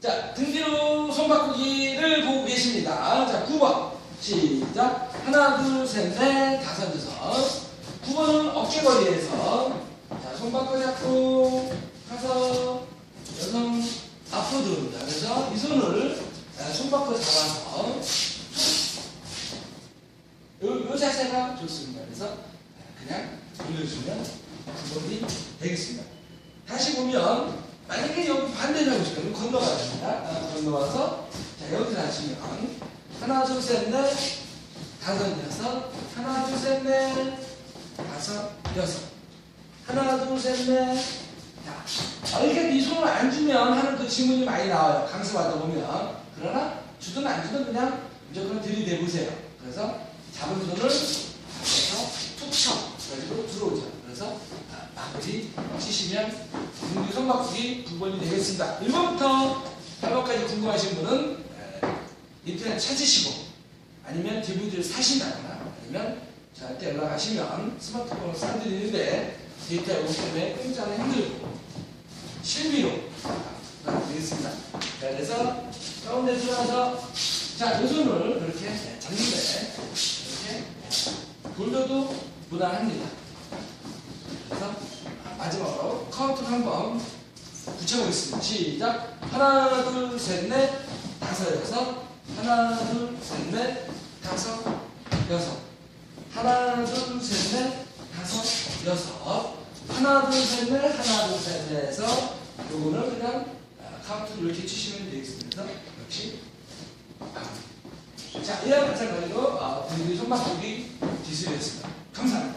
자, 등 뒤로 손 바꾸기를 보고 계십니다. 자, 9번. 시작. 하나, 둘, 셋, 넷, 다섯, 여섯. 9번은 어깨거리에서. 자, 손 바꿔 잡고, 다섯, 여섯, 앞으로 들어옵니다. 그래서 이 손을 아, 손 바꿔 잡아서. 요, 요 자세가 좋습니다. 그래서 그냥 올려주면 9번이 되겠습니다. 다시 보면 만약에 여기 반대로 하고 싶으면 건너가야 됩니다. 아, 건너와서 자 여기서 하시면 하나 둘 셋 넷 다섯 여섯 하나 둘 셋 넷 다섯 여섯 하나 둘 셋 넷 자 이렇게 네 손을 안 주면 하는 그 질문이 많이 나와요. 강습 하다 보면 그러나 주든 안 주든 그냥 무조건 들이대 보세요. 그래서 잡은 손을 잡아서 툭 쳐. 가지고 들어오죠. 그래서 아, 마무리 치시면 공기 손바꾸기 9번이 되겠습니다. 1번부터 8번까지 궁금하신 분은 에, 인터넷 찾으시고 아니면 DVD를 사신다거나 아니면 저한테 연락하시면 스마트폰을 쏴드리는데 데이터 때문에 공짜는 힘들고 실비로 아, 되겠습니다. 자, 그래서 가운데 들어가서 자, 이 손을 그렇게 네, 잡는데 이렇게 돌려도 무난합니다. 그래서 마지막으로 카운트를 한번 붙여보겠습니다. 시작. 하나, 둘, 셋, 넷, 다섯, 여섯. 하나, 둘, 셋, 넷, 다섯, 여섯. 하나, 둘, 셋, 넷, 다섯, 여섯. 하나, 둘, 셋, 넷, 하나, 둘, 셋, 넷에서 요거는 그냥 아, 카운트를 이렇게 치시면 되겠습니다. 역시. 자, 이와 마찬가지로 아, 분들이 손바꾸기 기술이었습니다. 감사합니다.